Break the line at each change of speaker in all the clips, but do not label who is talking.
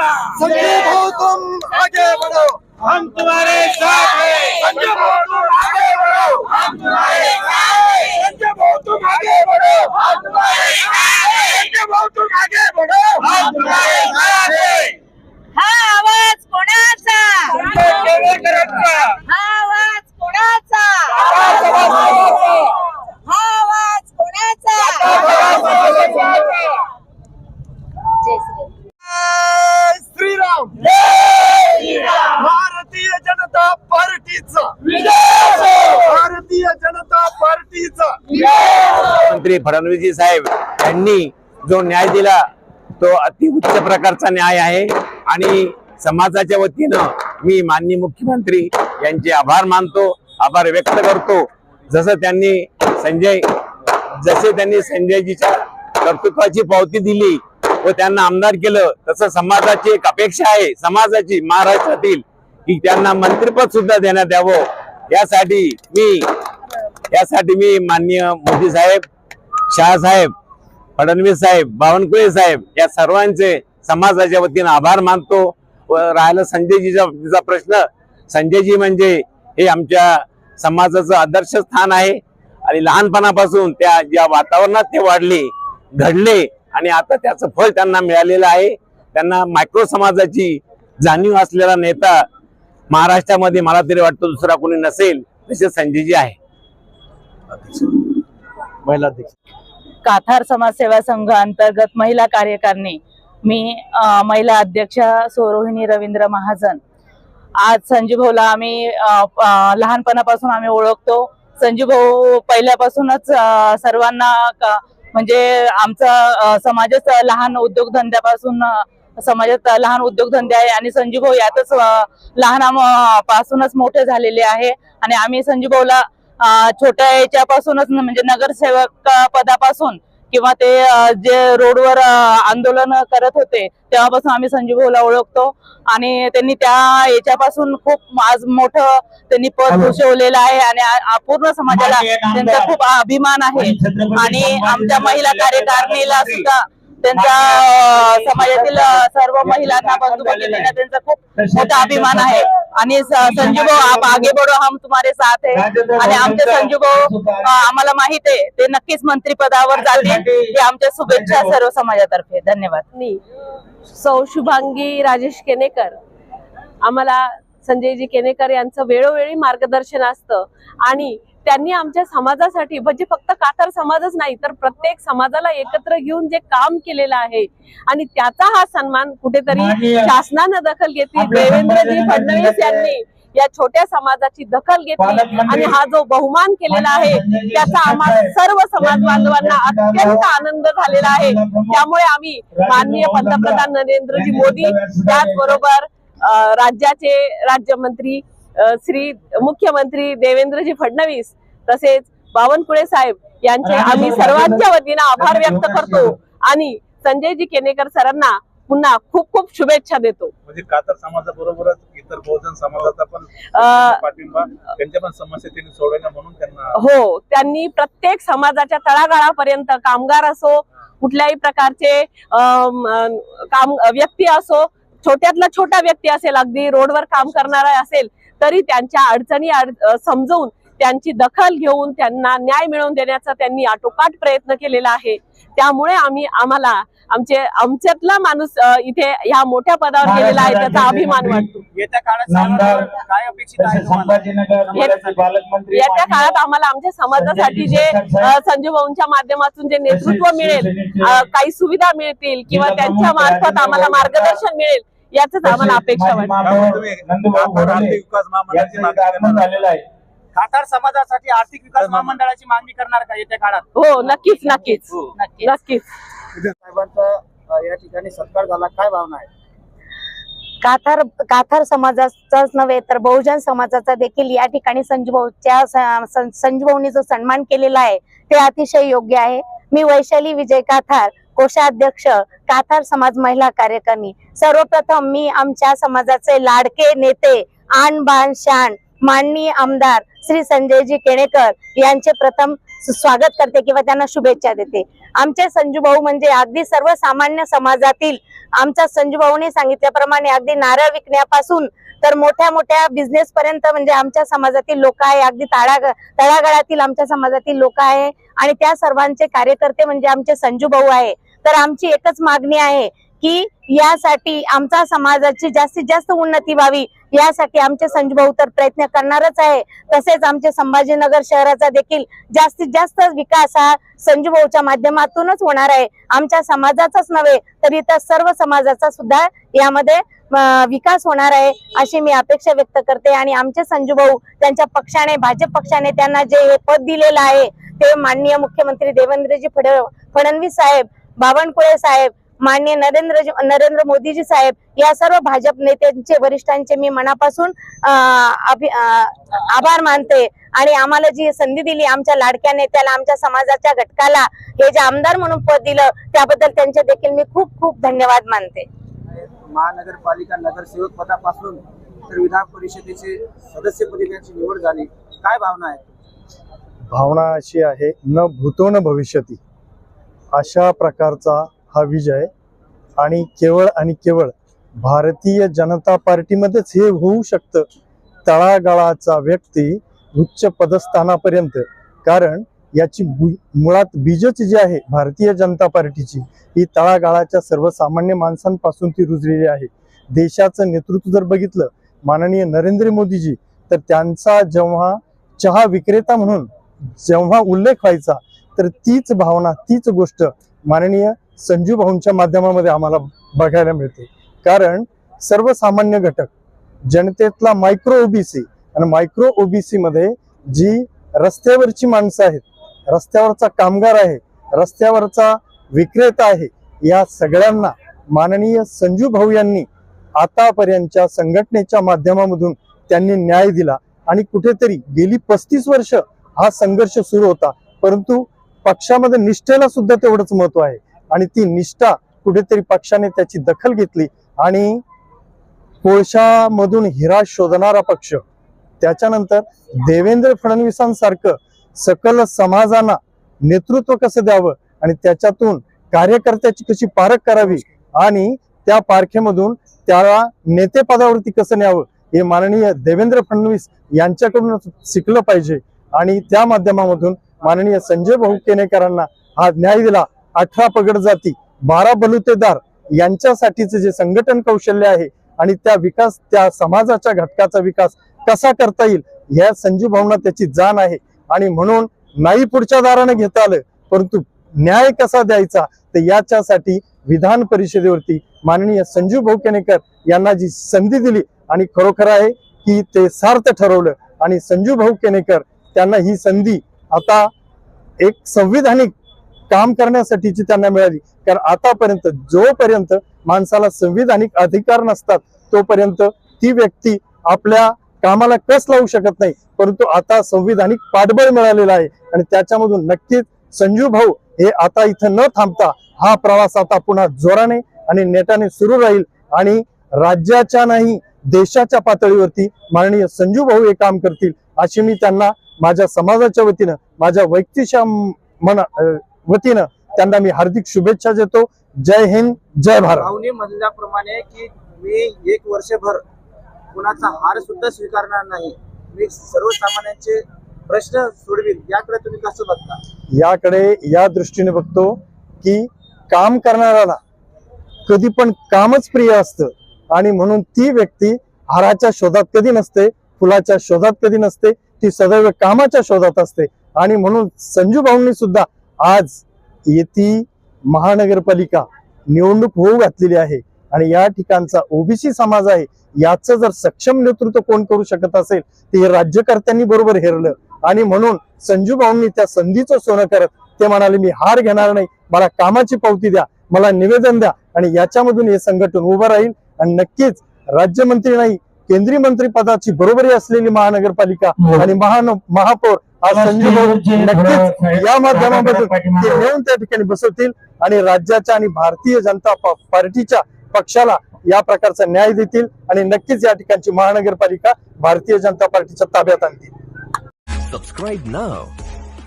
संजय भाऊ तुम आगे बढ़ो।
हम तुम्हारे साथ हैं।
संजय भाऊ तुम आगे बढ़ो।
हम तुम्हारे साथ हैं।
संजय भाऊ तुम आगे बढ़ो।
हम तुम्हारे साथ हैं
संजय भाऊ तुम आगे बढ़ो
हम तुम्हारे साथ हैं
हा आवाज कोणाचा
संजय केळेकरांचा
हा आवाज कोणाचा
आवाज समाजाचा.
हा आवाज कोणाचा
आवाज समाजाचा.
जय श्री
जय श्रीराम भारतीय जनता पार्टीचा भारतीय जनता पार्टीचा
मुख्यमंत्री फडणवीसजी साहेब यांनी जो न्याय दिला तो अति उच्च प्रकारचा न्याय आहे. आणि समाजाच्या वतीनं मी माननीय मुख्यमंत्री यांचे आभार मानतो आभार व्यक्त करतो. जसं त्यांनी संजय जसे त्यांनी संजयजीच्या कर्तृत्वाची पावती दिली व त्यांना आमदार केलं तसं समाजाची एक अपेक्षा आहे. समाजाची महाराष्ट्रातील की त्यांना मंत्रिपद सुद्धा देण्यात यावं. यासाठी मी यासाठी मी माननीय मोदी साहेब साहेब फडणवीस साहेब बावनकुळे साहेब या सर्वांचे समाजाच्या वतीनं आभार मानतो. व राहिला संजयजीचा तिचा प्रश्न. संजयजी म्हणजे हे आमच्या समाजाचं आदर्श स्थान आहे. आणि लहानपणापासून त्या ज्या वातावरणात ते वाढले घडले आणि आता त्याचं फळ त्यांना मिळालेलं आहे. त्यांना मायक्रो समाजाची जाणीव असलेला नेता महाराष्ट्रामध्ये मला तरी वाटतं दुसरा कोणी नसेल तसे संजयजी आहे. महिला अध्यक्ष.
काथार समाजसेवा संघ अंतर्गत महिला कार्यकारिणी मी महिला अध्यक्ष सोरोहिणी रवींद्र महाजन. आज संजीभाऊला आम्ही लहानपणापासून आम्ही ओळखतो. संजीभाऊ पहिल्यापासूनच सर्वांना म्हणजे आमचा समाजच लहान उद्योगधंद्यापासून समाजात लहान उद्योगधंदे आहे आणि संजीभाऊ यातच लहान पासूनच मोठे झालेले आहे. आणि आम्ही संजीभाऊला छोट्या याच्यापासूनच म्हणजे नगरसेवक पदापासून किंवा ते जे रोडवर आंदोलन करत होते तेव्हापासून आम्ही संजीव भाऊला ओळखतो. आणि त्यांनी त्या याच्यापासून खूप आज मोठं त्यांनी पद भूषवलेलं आहे आणि पूर्ण समाजाला त्यांचा खूप अभिमान आहे. आणि आमच्या महिला कार्यकारिणीला सुद्धा त्यांचा अ, समाजातील सर्व महिलांना बंधू भगिनींना त्यांचा खूप मोठा अभिमान आहे. आणि संजू भाऊ आप आगे बढो हम तुम्हारे साथ है. आणि आमचे संजू भाऊ आम्हाला माहीत आहे ते नक्कीच मंत्रिपदावर जातील. ही आमच्या शुभेच्छा सर्व समाजातर्फे. धन्यवाद.
सौ शुभांगी राजेश केनेकर. आम्हाला संजयजी केनेकर यांचं वेळोवेळी मार्गदर्शन असतं. आणि त्यांनी आमच्या समाजासाठी म्हणजे फक्त कातर समाजच नाही तर प्रत्येक समाजाला एकत्र घेऊन जे काम केलेलं आहे आणि त्याचा हा सन्मान कुठेतरी शासनानं दखल घेतली. देवेंद्रजी फडणवीस यांनी या छोट्या समाजाची दखल घेतली आणि हा जो बहुमान केलेला आहे त्याचा आम्हाला सर्व समाज बांधवांना अत्यंत आनंद झालेला आहे. त्यामुळे आम्ही माननीय पंतप्रधान नरेंद्रजी मोदी त्याचबरोबर राज्याचे राज्यमंत्री श्री मुख्यमंत्री देवेंद्रजी फडणवीस तसेच बावनकुळे साहेब यांचे आम्ही सर्वांच्या वतीनं आभार व्यक्त करतो. आणि संजयजी केनेकर सरांना पुन्हा खूप खूप शुभेच्छा देतो.
म्हणजे कातर समाजाबरोबरच इतर बहुजन समाजाचा पण पाठिंबा त्यांच्या पण समस्या त्यांनी सोडवल्या म्हणून त्यांना
हो त्यांनी प्रत्येक समाजाच्या तळागाळापर्यंत कामगार असो कुठल्याही प्रकारचे काम व्यक्ती असो छोट्यातला छोटा व्यक्ती असेल अगदी रोडवर काम करणारा असेल तरी त्यांच्या अडचणी समजून त्यांची दखल घेऊन त्यांना न्याय मिळवून देण्याचा त्यांनी आटोकाट प्रयत्न केलेला आहे. त्यामुळे आम्ही आम्हाला आमचे आमच्यातला माणूस इथे ह्या मोठ्या पदावर गेलेला आहे त्याचा अभिमान वाटतो.
येत्या काळात
आम्हाला आमच्या समाजासाठी जे अ, संजू भाऊंच्या माध्यमातून जे नेतृत्व मिळेल काही सुविधा मिळतील किंवा त्यांच्या मार्फत आम्हाला मार्गदर्शन मिळेल याच आम्हाला अपेक्षा वाटते.
कातार
समाजासाठी आर्थिक विकास महामंडळाची मागणी करणार का येत्या काळात?
हो नक्कीच नक्कीच.
नक्की
नक्कीच.
साहेबांचा या ठिकाणी सत्कार झाला. काय भावना आहे?
काथार काथार समाजाचाच नव्हे तर बहुजन समाजाचा देखील या ठिकाणी संजूभाऊच्या संजूभाऊनी जो सन्मान केलेला आहे. ते अतिशय योग्य आहे. मी वैशाली विजय काथार कोषाध्यक्ष काथार समाज महिला कार्यकारिणी. सर्वप्रथम मी आमच्या समाजाचे लाडके नेते आण बाण शान माननीय आमदार श्री संजयजी केणेकर यांचे प्रथम स्वागत करते किंवा त्यांना शुभेच्छा देते. आमचे संजू भाऊ म्हणजे अगदी सर्वसामान्य समाजातील आमच्या संजू भाऊने सांगितल्याप्रमाणे अगदी नारळ विकण्यापासून तर मोठ्या मोठ्या बिझनेस पर्यंत म्हणजे आमच्या समाजातील लोक आहे अगदी तळा तळागाळातील आमच्या समाजातील लोक आहे. आणि त्या सर्वांचे कार्यकर्ते म्हणजे आमचे संजू भाऊ आहे. तर आमची एकच मागणी आहे की यासाठी आमच्या समाजाची जास्तीत जास्त उन्नती व्हावी. यासाठी आमचे संजूभाऊ तर प्रयत्न करणारच आहे. तसेच आमचे संभाजीनगर शहराचा देखील जास्तीत जास्त विकास हा संजूभाऊच्या माध्यमातूनच होणार आहे. आमच्या समाजाचाच नव्हे तर इतर सर्व समाजाचा सुद्धा यामध्ये विकास होणार आहे अशी मी अपेक्षा व्यक्त करते. आणि आमचे संजूभाऊ त्यांच्या पक्षाने भाजप पक्षाने त्यांना जे हे पद दिलेलं आहे ते माननीय मुख्यमंत्री देवेंद्रजी फड फडणवीस साहेब बावनकुळे साहेब माननीय नरेंद्र नरेंद्र मोदीजी साहेब या सर्व भाजप नेत्यांचे वरिष्ठांचे मी मनापासून आभार मानते. आणि आम्हाला जी संधी दिली आमच्या लाडक्या नेत्याला आमच्या समाजाच्या घटकाला हे जे आमदार म्हणून पद दिलं त्याबद्दल त्यांचे देखील मी खूप खूप धन्यवाद मानते.
महानगरपालिका नगरसेवक पदापासून तर विधान परिषदेचे सदस्यपदी त्यांची निवड झाली. काय भावना आहे
भावना अशी आहे न भूतो न भविष्यती. अशा प्रकारचा हा विजय आणि केवळ आणि केवळ भारतीय जनता पार्टीमध्येच हे होऊ शकतं तळागाळाचा व्यक्ती उच्च पदस्थानापर्यंत. कारण याची मुळात बीजच जी आहे भारतीय जनता पार्टीची ही तळागाळाच्या सर्वसामान्य माणसांपासून ती रुजलेली आहे. देशाचं नेतृत्व जर बघितलं माननीय नरेंद्र मोदीजी तर त्यांचा जेव्हा चहा विक्रेता म्हणून जेव्हा उल्लेख व्हायचा तर तीच भावना तीच गोष्ट माननीय संजू भाऊंच्या माध्यमामध्ये आम्हाला बघायला मिळते. कारण सर्वसामान्य घटक जनतेतला मायक्रो ओबीसी आणि मायक्रो ओबीसी मध्ये जी रस्त्यावरची माणसं आहेत रस्त्यावरचा कामगार आहे रस्त्यावरचा विक्रेता आहे या सगळ्यांना माननीय संजू भाऊ यांनी आतापर्यंतच्या संघटनेच्या माध्यमामधून त्यांनी न्याय दिला. आणि कुठेतरी गेली पस्तीस वर्ष हा संघर्ष सुरू होता परंतु पक्षामध्ये निष्ठेला सुद्धा तेवढंच महत्त्व आहे. आणि ती निष्ठा कुठेतरी पक्षाने त्याची दखल घेतली आणि कोळशामधून हिरा शोधणारा पक्ष. त्याच्यानंतर देवेंद्र फडणवीसांसारखं सकल समाजांना नेतृत्व कसं द्यावं आणि त्याच्यातून कार्यकर्त्याची कशी पारख करावी आणि त्या पारखेमधून त्याला नेतेपदावरती कसं न्यावं हे माननीय देवेंद्र फडणवीस यांच्याकडून शिकलं पाहिजे. आणि त्या माध्यमामधून माननीय संजय भाऊ केनेकरांना हा न्याय दिला. अठरा पगड जाती बारा बलुतेदार यांच्यासाठीचे जे संघटन कौशल्य आहे आणि त्या विकास त्या समाजाच्या घटकाचा विकास कसा करता येईल या संजू भावना त्याची जाण आहे. आणि म्हणून नाही पुढच्या दाराने घेता आलं परंतु न्याय कसा द्यायचा तर याच्यासाठी विधान परिषदेवरती माननीय संजू भाऊ केनेकर यांना जी संधी दिली आणि खरोखर आहे की ते सार्थ ठरवलं. आणि संजू भाऊ केनेकर त्यांना ही संधी आता एक संविधानिक काम करण्यासाठीची त्यांना मिळाली. कारण आतापर्यंत जोपर्यंत माणसाला संविधानिक अधिकार नसतात तोपर्यंत ती व्यक्ती आपल्या कामाला कस लावू शकत नाही. परंतु आता संविधानिक पाठबळ मिळालेलं आहे आणि त्याच्यामधून नक्कीच संजू भाऊ हे आता इथं न थांबता हा प्रवास आता पुन्हा जोराने आणि नेटाने सुरू राहील आणि राज्याच्या नाही देशाच्या पातळीवरती माननीय संजू भाऊ हे काम करतील अशी मी त्यांना माझ्या समाजाच्या वतीनं माझ्या वैयक्तिक मना वतीनं त्यांना मी हार्दिक शुभेच्छा देतो. जय हिंद जय भारत.
भाऊने म्हणल्याप्रमाणे की मी एक वर्षभर कुणाचा हार सुद्धा स्वीकारणार नाही. मी सर्वसामान्यांचे प्रश्न सोडवीन. याकडे तुम्ही कसं बघता?
याकडे या दृष्टीने बघतो की काम करणाऱ्याला कधी पण कामच प्रिय असतं आणि म्हणून ती व्यक्ती हाराच्या शोधात कधी नसते फुलाच्या शोधात कधी नसते ती सदैव कामाच्या शोधात असते. आणि म्हणून संजू भाऊंनी सुद्धा आज येथे महानगरपालिका निवडणूक होऊ घातलेली आहे. आणि या ठिकाणचा ओबीसी समाज आहे याचं जर सक्षम नेतृत्व कोण करू शकत असेल ते राज्यकर्त्यांनी बरोबर हेरलं. आणि म्हणून संजू भाऊंनी त्या संधीचं सोनं करत ते म्हणाले मी हार घेणार नाही. मला कामाची पावती द्या. मला निवेदन द्या. आणि याच्यामधून हे संघटन उभं राहील. आणि नक्कीच राज्यमंत्री नाही केंद्रीय मंत्री पदाची बरोबरी असलेली महानगरपालिका आणि महान महापौर आज संजू भाऊ नक्कीच या माध्यमामधून ते नेऊन त्या ठिकाणी बसवतील आणि राज्याच्या आणि भारतीय जनता पार्टीच्या पक्षाला या प्रकारचा न्याय देतील आणि नक्कीच या ठिकाणची महानगरपालिका भारतीय जनता पार्टीच्या ताब्यात आणतील
Subscribe now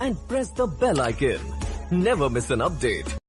and press the bell icon. Never miss an update.